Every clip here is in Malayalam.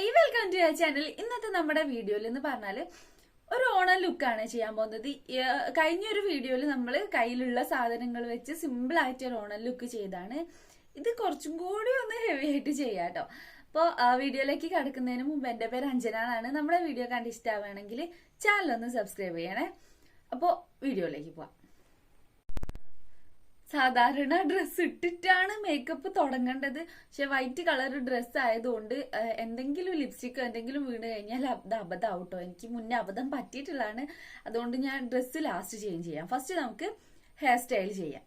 Hi welcome to your channel ഇന്നത്തെ നമ്മുടെ വീഡിയോയിൽ എന്ന് പറഞ്ഞാൽ ഒരു ഓണം ലുക്കാണ് ചെയ്യാൻ പോകുന്നത്. കഴിഞ്ഞൊരു വീഡിയോയിൽ നമ്മൾ കയ്യിലുള്ള സാധനങ്ങൾ വെച്ച് സിമ്പിൾ ആയിട്ട് ഒരു ഓണം ലുക്ക് ചെയ്താണ്. ഇത് കുറച്ചും കൂടി ഒന്ന് ഹെവി ആയിട്ട് ചെയ്യാം കേട്ടോ അപ്പോൾ വീഡിയോയിലേക്ക് കടക്കുന്നതിന് മുമ്പ് എന്റെ പേര് അഞ്ജന എന്നാണ് നമ്മുടെ വീഡിയോ കണ്ട് ഇഷ്ടമാവുകയാണെങ്കിൽ ചാനൽ ഒന്ന് സബ്സ്ക്രൈബ് ചെയ്യണേ. അപ്പോൾ വീഡിയോയിലേക്ക് പോവാം. സാധാരണ ഡ്രസ്സ് ഇട്ടിട്ടാണ് മേക്കപ്പ് തുടങ്ങേണ്ടത്. പക്ഷെ വൈറ്റ് കളർ ഡ്രസ്സ് ആയതുകൊണ്ട് എന്തെങ്കിലും ലിപ്സ്റ്റിക്കോ എന്തെങ്കിലും വീണ് കഴിഞ്ഞാൽ അത് അബദ്ധമാവും കേട്ടോ എനിക്ക് മുന്നേ അബദ്ധം പറ്റിയിട്ടുള്ളതാണ്. അതുകൊണ്ട് ഞാൻ ഡ്രസ്സ് ലാസ്റ്റ് ചേഞ്ച് ചെയ്യാം. ഫസ്റ്റ് നമുക്ക് ഹെയർ സ്റ്റൈൽ ചെയ്യാം.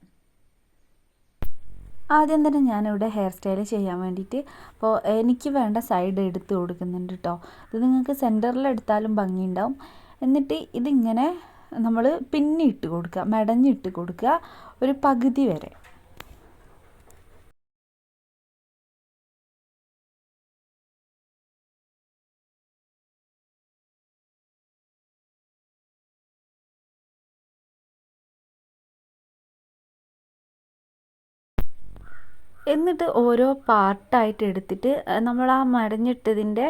ആദ്യം തന്നെ ഞാനിവിടെ ഹെയർ സ്റ്റൈൽ ചെയ്യാൻ വേണ്ടിയിട്ട് അപ്പോൾ എനിക്ക് വേണ്ട സൈഡ് എടുത്ത് കൊടുക്കുന്നുണ്ട് കേട്ടോ ഇത് നിങ്ങൾക്ക് സെന്ററിൽ എടുത്താലും ഭംഗിയുണ്ടാവും. എന്നിട്ട് ഇതിങ്ങനെ നമ്മൾ പിന്നിട്ട് കൊടുക്കുക മെടഞ്ഞിട്ട് കൊടുക്കുക ഒരു പകുതി വരെ. എന്നിട്ട് ഓരോ പാർട്ടായിട്ട് എടുത്തിട്ട് നമ്മൾ ആ മടഞ്ഞിട്ടതിന്റെ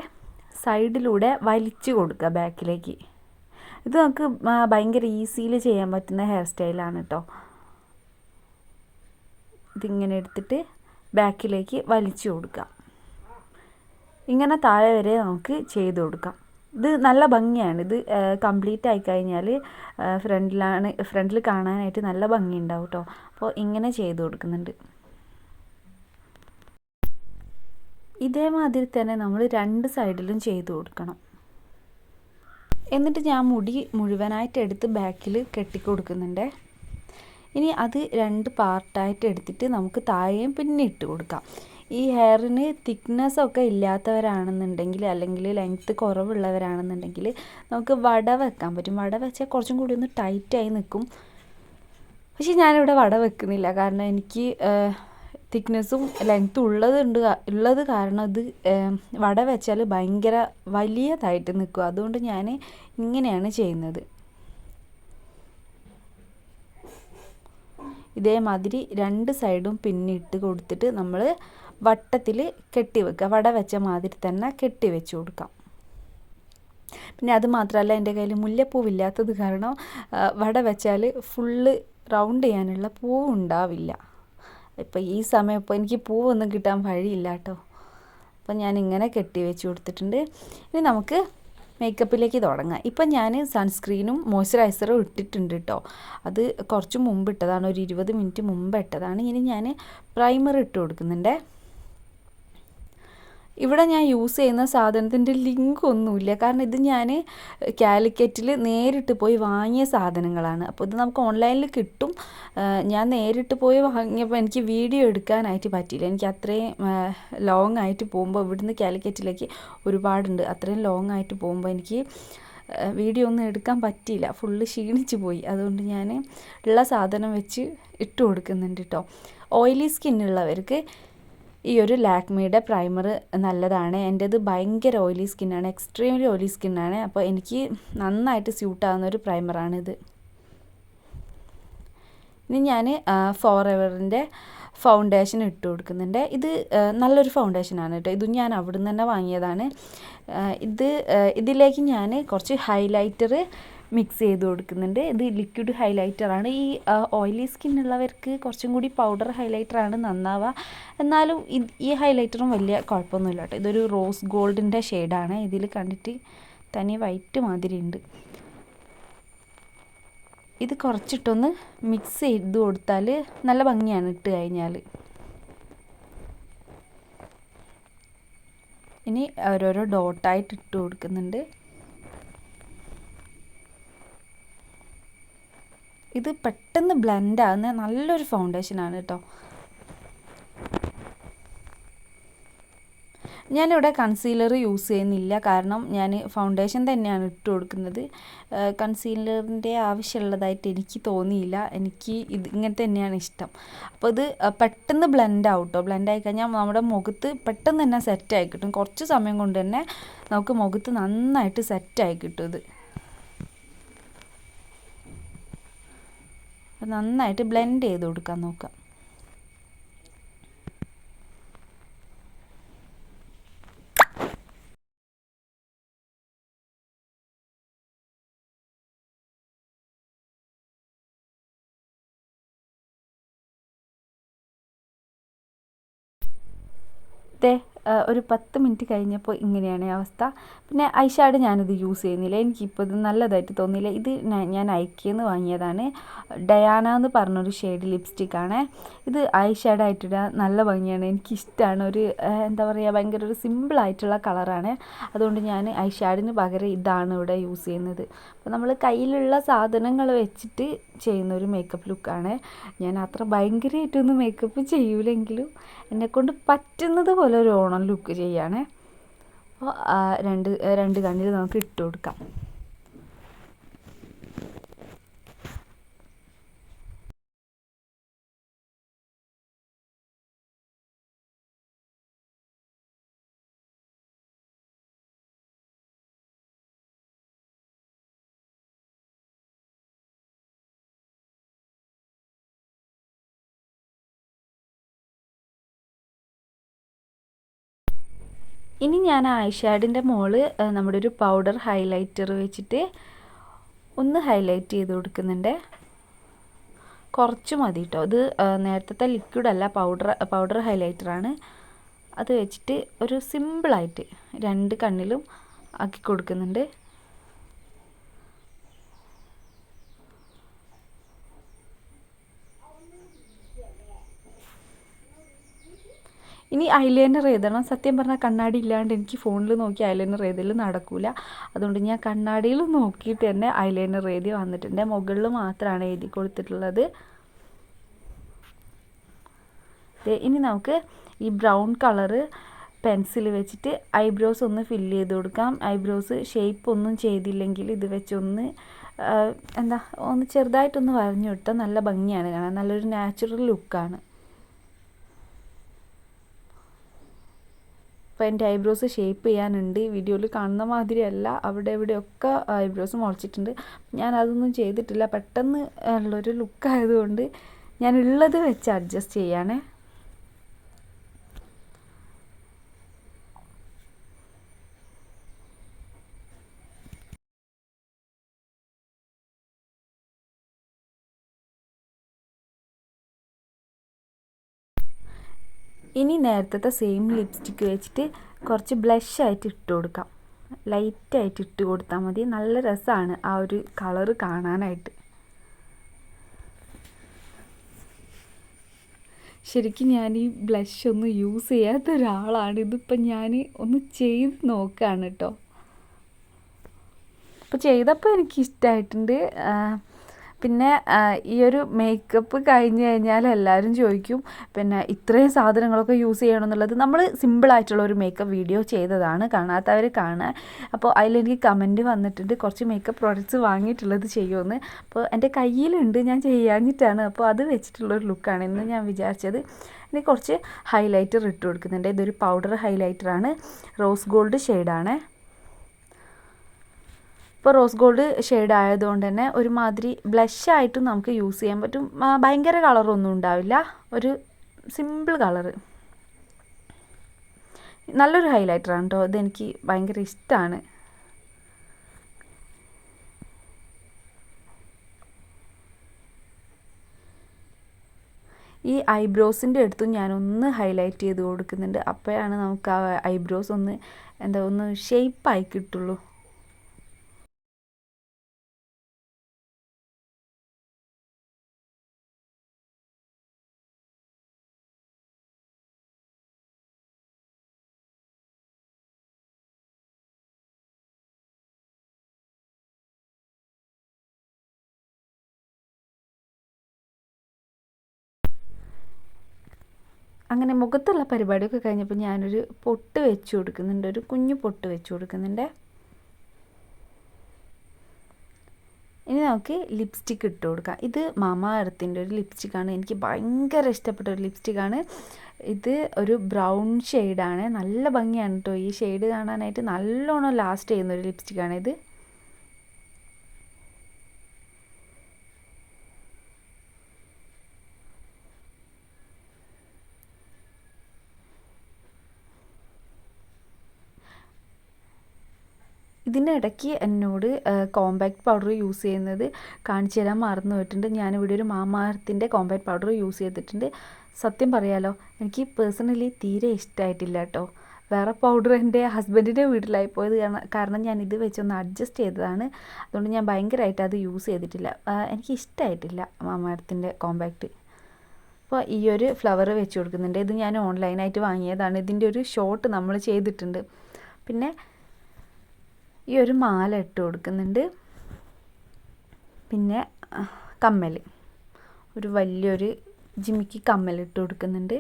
സൈഡിലൂടെ വലിച്ചു കൊടുക്കുക ബാക്കിലേക്ക്. ഇത് നമുക്ക് ഭയങ്കര ഈസിയിൽ ചെയ്യാൻ പറ്റുന്ന ഹെയർ സ്റ്റൈലാണ് കേട്ടോ ഇതിങ്ങനെ എടുത്തിട്ട് ബാക്കിലേക്ക് വലിച്ചു കൊടുക്കാം. ഇങ്ങനെ താഴെ വരെ നമുക്ക് ചെയ്ത് കൊടുക്കാം. ഇത് നല്ല ഭംഗിയാണ്. ഇത് കംപ്ലീറ്റ് ആയി കഴിഞ്ഞാൽ ഫ്രണ്ടിലാണ് ഫ്രണ്ടിൽ കാണാനായിട്ട് നല്ല ഭംഗി ഉണ്ടാവും കേട്ടോ അപ്പോൾ ഇങ്ങനെ ചെയ്ത് കൊടുക്കുന്നുണ്ട്. ഇതേമാതിരി തന്നെ നമ്മൾ രണ്ട് സൈഡിലും ചെയ്ത് കൊടുക്കണം. എന്നിട്ട് ഞാൻ മുടി മുഴുവനായിട്ട് എടുത്ത് ബാക്കിൽ കെട്ടിക്കൊടുക്കുന്നുണ്ട്. ഇനി അത് രണ്ട് പാർട്ടായിട്ട് എടുത്തിട്ട് നമുക്ക് താഴെയും പിന്നെ ഇട്ട് കൊടുക്കാം. ഈ ഹെയറിന് തിക്നെസ് ഒക്കെ ഇല്ലാത്തവരാണെന്നുണ്ടെങ്കിൽ അല്ലെങ്കിൽ ലെങ്ത്ത് കുറവുള്ളവരാണെന്നുണ്ടെങ്കിൽ നമുക്ക് വട വെക്കാൻ പറ്റും. വട വെച്ചാൽ കുറച്ചും കൂടി ഒന്ന് ടൈറ്റായി നിൽക്കും. പക്ഷേ ഞാനിവിടെ വട വെക്കുന്നില്ല. കാരണം എനിക്ക് തിക്നെസ്സും ലെങ്ത്തും ഉള്ളതുണ്ട് ഉള്ളത് കാരണം ഇത് വട വെച്ചാൽ ഭയങ്കര വലിയതായിട്ട് നിൽക്കും. അതുകൊണ്ട് ഞാൻ ഇങ്ങനെയാണ് ചെയ്യുന്നത്. ഇതേമാതിരി രണ്ട് സൈഡും പിന്നിട്ട് കൊടുത്തിട്ട് നമ്മൾ വട്ടത്തിൽ കെട്ടി വെക്കുക. വട വെച്ച മാതിരി തന്നെ കെട്ടി വെച്ച് കൊടുക്കാം. പിന്നെ അത് മാത്രമല്ല എന്റെ കയ്യിൽ മുല്ലപ്പൂവില്ലാത്തത് കാരണം വട വെച്ചാൽ ഫുള്ള് റൗണ്ട് ചെയ്യാനുള്ള പൂവ് ഉണ്ടാവില്ല ഇപ്പം ഈ സമയം ഇപ്പോൾ എനിക്ക് പൂവൊന്നും കിട്ടാൻ വഴിയില്ല കേട്ടോ. അപ്പം ഞാൻ ഇങ്ങനെ കെട്ടി വെച്ച് കൊടുത്തിട്ടുണ്ട്. ഇനി നമുക്ക് മേക്കപ്പിലേക്ക് തുടങ്ങാം. ഇപ്പം ഞാൻ സൺസ്ക്രീനും മോയ്സ്ചറൈസറും ഇട്ടിട്ടുണ്ട് കേട്ടോ അത് കുറച്ച് മുമ്പ് ഇട്ടതാണ്. ഒരു ഇരുപത് മിനിറ്റ് മുമ്പ് ഇട്ടതാണ്. ഇനി ഞാൻ പ്രൈമർ ഇട്ട് കൊടുക്കുന്നുണ്ട്. ഇവിടെ ഞാൻ യൂസ് ചെയ്യുന്ന സാധനത്തിന്റെ ലിങ്ക് ഒന്നുമില്ല. കാരണം ഇത് ഞാൻ കാലിക്കറ്റിൽ നേരിട്ട് പോയി വാങ്ങിയ സാധനങ്ങളാണ്. അപ്പോൾ ഇത് നമുക്ക് ഓൺലൈനിൽ കിട്ടും. ഞാൻ നേരിട്ട് പോയി വാങ്ങിയപ്പോൾ എനിക്ക് വീഡിയോ എടുക്കാനായിട്ട് പറ്റിയില്ല. എനിക്ക് അത്രയും ലോങ് ആയിട്ട് പോകുമ്പോൾ ഇവിടുന്ന് കാലിക്കറ്റിലേക്ക് ഒരുപാടുണ്ട്. അത്രയും ലോങ് ആയിട്ട് പോകുമ്പോൾ എനിക്ക് വീഡിയോ ഒന്നും എടുക്കാൻ പറ്റിയില്ല. ഫുള്ള് ക്ഷീണിച്ച് പോയി. അതുകൊണ്ട് ഞാൻ ഉള്ള സാധനം വെച്ച് ഇട്ട് കൊടുക്കുന്നുണ്ട് കേട്ടോ ഓയിലി സ്കിന്നുള്ളവർക്ക് ഈ ഒരു ലാക്മിയുടെ പ്രൈമർ നല്ലതാണ്. എന്റേത് ഭയങ്കര ഓയിലി സ്കിന്നാണ് എക്സ്ട്രീംലി ഓയിലി സ്കിന്നാണ്. അപ്പോൾ എനിക്ക് നന്നായിട്ട് സ്യൂട്ട് ആവുന്ന ഒരു പ്രൈമറാണിത് ഇനി ഞാൻ ഫോർ എവറിന്റെ ഫൗണ്ടേഷൻ ഇട്ട് കൊടുക്കുന്നുണ്ട്. ഇത് നല്ലൊരു ഫൗണ്ടേഷനാണ് കേട്ടോ. ഇതും ഞാൻ അവിടെ നിന്ന് തന്നെ വാങ്ങിയതാണ്. ഇത് ഇതിലേക്ക് ഞാൻ കുറച്ച് ഹൈലൈറ്റർ മിക്സ് ചെയ്ത് കൊടുക്കുന്നുണ്ട്. ഇത് ലിക്വിഡ് ഹൈലൈറ്ററാണ് ഈ ഓയിലി സ്കിന്നുള്ളവർക്ക് കുറച്ചും കൂടി പൗഡർ ഹൈലൈറ്ററാണ് നന്നാവുക. എന്നാലും ഈ ഹൈലൈറ്ററും വലിയ കുഴപ്പമൊന്നുമില്ല കേട്ടോ. ഇതൊരു റോസ് ഗോൾഡിന്റെ ഷെയ്ഡാണ് ഇതിൽ കണ്ടിട്ട് തനി വൈറ്റ് മാതിരി ഉണ്ട്. ഇത് കുറച്ചിട്ടൊന്ന് മിക്സ് ചെയ്ത് കൊടുത്താൽ നല്ല ഭംഗിയാണ് ഇട്ട് കഴിഞ്ഞാൽ ഇനി ഓരോരോ ഡോട്ടായിട്ട് ഇട്ട് കൊടുക്കുന്നുണ്ട്. ഇത് പെട്ടെന്ന് ബ്ലെൻഡ് ആകുന്ന നല്ലൊരു ഫൗണ്ടേഷനാണ് കേട്ടോ ഞാനിവിടെ കൺസീലർ യൂസ് ചെയ്യുന്നില്ല. കാരണം ഞാൻ ഫൗണ്ടേഷൻ തന്നെയാണ് ഇട്ട് കൊടുക്കുന്നത്. കൺസീലറിന്റെ ആവശ്യമുള്ളതായിട്ട് എനിക്ക് തോന്നിയില്ല. എനിക്ക് ഇത് ഇങ്ങനെ തന്നെയാണ് ഇഷ്ടം. അപ്പോൾ ഇത് പെട്ടെന്ന് ബ്ലെൻഡ് ആവും കേട്ടോ ബ്ലെൻഡ് ആയി കഴിഞ്ഞാൽ നമ്മുടെ മുഖത്ത് പെട്ടെന്ന് തന്നെ സെറ്റായി കിട്ടും. കുറച്ച് സമയം കൊണ്ട് തന്നെ നമുക്ക് മുഖത്ത് നന്നായിട്ട് സെറ്റായി കിട്ടും ഇത്. അപ്പോൾ നന്നായിട്ട് ബ്ലെൻഡ് ചെയ്ത് കൊടുക്കാൻ നോക്കുക ഒരു പത്ത് മിനിറ്റ് കഴിഞ്ഞപ്പോൾ ഇങ്ങനെയാണ് അവസ്ഥ. പിന്നെ ഐഷാഡ് ഞാനിത് യൂസ് ചെയ്യുന്നില്ല. എനിക്കിപ്പോൾ ഇത് നല്ലതായിട്ട് തോന്നിയില്ല. ഇത് ഞാൻ- ഐക്കിയെന്ന് വാങ്ങിയതാണ്. ഡയാന എന്ന് പറഞ്ഞൊരു ഷെയ്ഡ് ലിപ്സ്റ്റിക്കാണ്. ഇത് ഐഷാഡ് ആയിട്ടിടാൻ നല്ല ഭംഗിയാണ്. എനിക്കിഷ്ടമാണ് ഒരു എന്താ പറയുക ഭയങ്കര ഒരു സിമ്പിളായിട്ടുള്ള കളറാണ്. അതുകൊണ്ട് ഞാൻ ഐഷാഡിന് പകരം ഇതാണ് ഇവിടെ യൂസ് ചെയ്യുന്നത്. അപ്പോൾ നമ്മൾ കയ്യിലുള്ള സാധനങ്ങൾ വെച്ചിട്ട് ചെയ്യുന്ന ഒരു മേക്കപ്പ് ലുക്കാണ് ഞാൻ അത്ര ഭയങ്കരമായിട്ടൊന്നും മേക്കപ്പ് ചെയ്യൂലെങ്കിലും എന്നെക്കൊണ്ട് പറ്റുന്നത് പോലെ ഒരു ഓണം ലുക്ക് ചെയ്യാണ്. അപ്പോൾ രണ്ട് രണ്ട് കണ്ണിൽ നമുക്ക് ഇട്ട് കൊടുക്കാം. ഇനി ഞാൻ ഐഷാഡിന്റെ മോൾ ആ, നമ്മുടെ ഒരു പൗഡർ ഹൈലൈറ്റർ വെച്ചിട്ട് ഒന്ന് ഹൈലൈറ്റ് ചെയ്ത് കൊടുക്കുന്നുണ്ട്. കുറച്ച് മതി കേട്ടോ ഇത് നേരത്തെ ലിക്വിഡ് അല്ല പൗഡർ പൗഡർ ഹൈലൈറ്ററാണ് അത് വെച്ചിട്ട് ഒരു സിമ്പിളായിട്ട് രണ്ട് കണ്ണിലും ആക്കി കൊടുക്കുന്നുണ്ട്. ഇനി ഐലൈനർ എഴുതണം സത്യം പറഞ്ഞാൽ കണ്ണാടി ഇല്ലാണ്ട് എനിക്ക് ഫോണിൽ നോക്കി ഐലൈനർ എഴുതൽ നടക്കില്ല അതുകൊണ്ട് ഞാൻ കണ്ണാടിയിൽ നോക്കിയിട്ട് തന്നെ ഐലൈനർ എഴുതി വന്നിട്ടുണ്ട്. മുകളിൽ മാത്രമാണ് എഴുതി കൊടുത്തിട്ടുള്ളത്. ഇനി നമുക്ക് ഈ ബ്രൗൺ കളറ് പെൻസിൽ വെച്ചിട്ട് ഐബ്രോസ് ഒന്ന് ഫില്ല് ചെയ്ത് കൊടുക്കാം. ഐബ്രോസ് ഷേപ്പ് ഒന്നും ചെയ്തില്ലെങ്കിൽ ഇത് വെച്ചൊന്ന് എന്താ ഒന്ന് ചെറുതായിട്ടൊന്ന് വരഞ്ഞു വിട്ടാൽ നല്ല ഭംഗിയാണ് കാണാൻ. നല്ലൊരു നാച്ചുറൽ ലുക്കാണ് അപ്പോൾ എന്റെ ഐബ്രോസ് ഷേപ്പ് ചെയ്യാനുണ്ട്. വീഡിയോയിൽ കാണുന്ന മാതിരിയല്ല. അവിടെ ഇവിടെയൊക്കെ ഐബ്രോസ് മുളച്ചിട്ടുണ്ട്. ഞാൻ അതൊന്നും ചെയ്തിട്ടില്ല. പെട്ടെന്ന് ഉള്ളൊരു ലുക്കായതുകൊണ്ട് ഞാൻ ഉള്ളത് വെച്ച് അഡ്ജസ്റ്റ് ചെയ്യാനേ ഇനി നേരത്തെ സെയിം ലിപ്സ്റ്റിക്ക് വെച്ചിട്ട് കുറച്ച് ബ്ലഷ് ആയിട്ട് ഇട്ട് കൊടുക്കാം. ലൈറ്റായിട്ട് ഇട്ട് കൊടുത്താൽ മതി. നല്ല രസമാണ് ആ ഒരു കളറ് കാണാനായിട്ട്. ശരിക്കും ഞാൻ ഈ ബ്ലഷ് ഒന്നും യൂസ് ചെയ്യാത്ത ഒരാളാണ്. ഇതിപ്പം ഞാൻ ഒന്ന് ചെയ്ത് നോക്കുകയാണ് കേട്ടോ അപ്പോൾ ചെയ്തപ്പോൾ എനിക്ക് ഇഷ്ടമായിട്ടുണ്ട് പിന്നെ ഈ ഒരു മേക്കപ്പ് കഴിഞ്ഞ് കഴിഞ്ഞാൽ എല്ലാവരും ചോദിക്കും പിന്നെ ഇത്രയും സാധനങ്ങളൊക്കെ യൂസ് ചെയ്യണം എന്നുള്ളത് നമ്മൾ സിമ്പിളായിട്ടുള്ള ഒരു മേക്കപ്പ് വീഡിയോ ചെയ്തതാണ് കാണാത്തവർ കാണുക. അപ്പോൾ അതിലെനിക്ക് കമന്റ് വന്നിട്ടുണ്ട് കുറച്ച് മേക്കപ്പ് പ്രോഡക്റ്റ്സ് വാങ്ങിയിട്ടുള്ളത് ചെയ്യുമെന്ന് അപ്പോൾ എന്റെ കയ്യിലുണ്ട് ഞാൻ ചെയ്യാഞ്ഞിട്ടാണ്. അപ്പോൾ അത് വെച്ചിട്ടുള്ളൊരു ലുക്കാണ് എന്ന് ഞാൻ വിചാരിച്ചത്. ഇനി കുറച്ച് ഹൈലൈറ്റർ ഇട്ട് കൊടുക്കുന്നുണ്ട്. ഇതൊരു പൗഡർ ഹൈലൈറ്ററാണ് റോസ് ഗോൾഡ് ഷെയ്ഡാണ് ഇപ്പോൾ റോസ് ഗോൾഡ് ഷെയ്ഡ് ആയതുകൊണ്ട് തന്നെ ഒരുമാതിരി ബ്ലഷ് ആയിട്ടും നമുക്ക് യൂസ് ചെയ്യാൻ പറ്റും. ഭയങ്കര കളറൊന്നും ഉണ്ടാവില്ല. ഒരു സിമ്പിൾ കളറ് നല്ലൊരു ഹൈലൈറ്ററാണ് കേട്ടോ ഇതെനിക്ക് ഭയങ്കര ഇഷ്ടമാണ് ഈ ഐബ്രോസിന്റെ അടുത്തും ഞാനൊന്ന് ഹൈലൈറ്റ് ചെയ്ത് കൊടുക്കുന്നുണ്ട്. അപ്പോഴാണ് നമുക്ക് ആ ഐബ്രോസ് ഒന്ന് എന്താ ഒന്ന് ഷേപ്പായി കിട്ടുള്ളൂ. അങ്ങനെ മുഖത്തുള്ള പരിപാടിയൊക്കെ കഴിഞ്ഞപ്പോൾ ഞാനൊരു പൊട്ട് വെച്ച് കൊടുക്കുന്നുണ്ട്. ഒരു കുഞ്ഞു പൊട്ട് വെച്ച് കൊടുക്കുന്നുണ്ട്. ഇനി നമുക്ക് ലിപ്സ്റ്റിക്ക് ഇട്ട് കൊടുക്കാം. ഇത് മാമാ എർത്തിന്റെ ഒരു ലിപ്സ്റ്റിക്കാണ് എനിക്ക് ഭയങ്കര ഇഷ്ടപ്പെട്ട ഒരു ലിപ്സ്റ്റിക്കാണ് ഇത് ഒരു ബ്രൗൺ ഷെയ്ഡാണ് നല്ല ഭംഗിയാണ് കേട്ടോ ഈ ഷെയ്ഡ് കാണാനായിട്ട് നല്ലോണം ലാസ്റ്റ് ചെയ്യുന്ന ഒരു ലിപ്സ്റ്റിക്കാണ് ഇത്. ഇതിന്റെ ഇടയ്ക്ക് എന്നോട് കോമ്പാക്ട് പൗഡർ യൂസ് ചെയ്യുന്നത് കാണിച്ചു തരാൻ മറന്നു പോയിട്ടുണ്ട്. ഞാനിവിടെ ഒരു മാമാർത്തിന്റെ കോമ്പാക്ട് പൗഡർ യൂസ് ചെയ്തിട്ടുണ്ട്. സത്യം പറയാലോ എനിക്ക് പേഴ്സണലി തീരെ ഇഷ്ടമായിട്ടില്ല കേട്ടോ. വേറെ പൗഡർ എന്റെ ഹസ്ബൻഡിന്റെ വീട്ടിലായി പോയത് കാരണം ഞാൻ ഇത് വെച്ചൊന്ന് അഡ്ജസ്റ്റ് ചെയ്തതാണ്. അതുകൊണ്ട് ഞാൻ ഭയങ്കരമായിട്ട് അത് യൂസ് ചെയ്തിട്ടില്ല. എനിക്ക് ഇഷ്ടമായിട്ടില്ല മാമാരത്തിന്റെ കോമ്പാക്റ്റ് അപ്പോൾ ഈ ഒരു ഫ്ലവർ വെച്ച് കൊടുക്കുന്നുണ്ട്. ഇത് ഞാൻ ഓൺലൈനായിട്ട് വാങ്ങിയതാണ്. ഇതിന്റെ ഒരു ഷോട്ട് നമ്മൾ ചെയ്തിട്ടുണ്ട്. പിന്നെ ഈ ഒരു മാല ഇട്ട് കൊടുക്കുന്നുണ്ട്. പിന്നെ കമ്മൽ ഒരു വലിയൊരു ജിമിക്ക് കമ്മൽ ഇട്ട് കൊടുക്കുന്നുണ്ട്.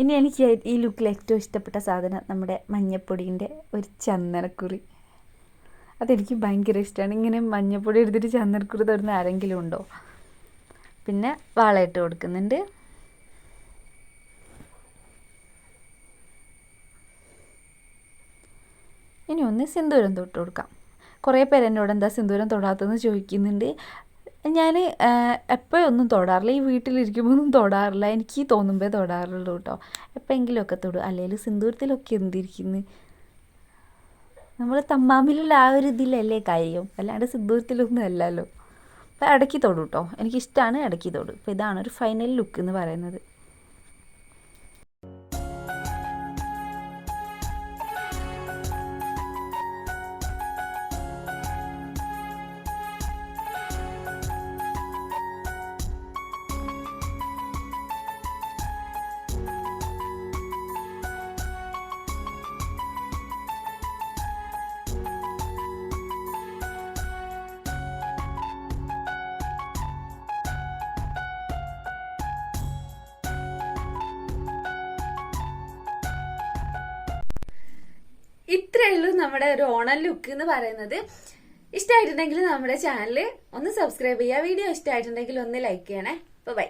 ഇനി എനിക്ക് ഈ ലുക്കിൽ ഏറ്റവും ഇഷ്ടപ്പെട്ട സാധനം നമ്മുടെ മഞ്ഞപ്പൊടീന്റെ ഒരു ചന്ദനക്കുറി. അതെനിക്ക് ഭയങ്കര ഇഷ്ടമാണ് ഇങ്ങനെ മഞ്ഞപ്പൊടി എടുത്തിട്ട് ചന്ദനക്കുറി തരുന്ന ആരെങ്കിലും ഉണ്ടോ? പിന്നെ വാളയിട്ട് കൊടുക്കുന്നുണ്ട്. ഇനി ഒന്ന് സിന്ദൂരം തൊട്ട് കൊടുക്കാം. കുറേ പേര് എന്നോട് എന്താ സിന്ദൂരം തൊടാത്തതെന്ന് ചോദിക്കുന്നുണ്ട്. ഞാൻ എപ്പോഴൊന്നും തൊടാറില്ല. ഈ വീട്ടിലിരിക്കുമ്പോൾ ഒന്നും തൊടാറില്ല. എനിക്ക് തോന്നുമ്പോൾ തൊടാറുള്ളൂ കേട്ടോ. എപ്പോഴെങ്കിലുമൊക്കെ തൊടും. അല്ലെങ്കിൽ സിന്ദൂരത്തിലൊക്കെ എന്തിരിക്കുന്നു? നമ്മൾ തമ്മാമിലുള്ള ആ ഒരു ഇതിലല്ലേ കാര്യം. അല്ലാണ്ട് സിന്ദൂരത്തിലൊന്നും അല്ലല്ലോ. അപ്പോൾ ഇടയ്ക്ക് തൊടും കേട്ടോ എനിക്കിഷ്ടമാണ് ഇടയ്ക്ക് തൊടും. അപ്പോൾ ഇതാണ് ഒരു ഫൈനൽ ലുക്ക് എന്ന് പറയുന്നത്. ഇത്രയേ ഉള്ളൂ നമ്മുടെ ഒരു ഓണൽ ലുക്ക് എന്ന് പറയുന്നത്. ഇഷ്ടമായിട്ടുണ്ടെങ്കിൽ നമ്മുടെ ചാനൽ ഒന്ന് സബ്സ്ക്രൈബ് ചെയ്യുക. വീഡിയോ ഇഷ്ടമായിട്ടുണ്ടെങ്കിൽ ഒന്ന് ലൈക്ക് ചെയ്യണേ. ബൈ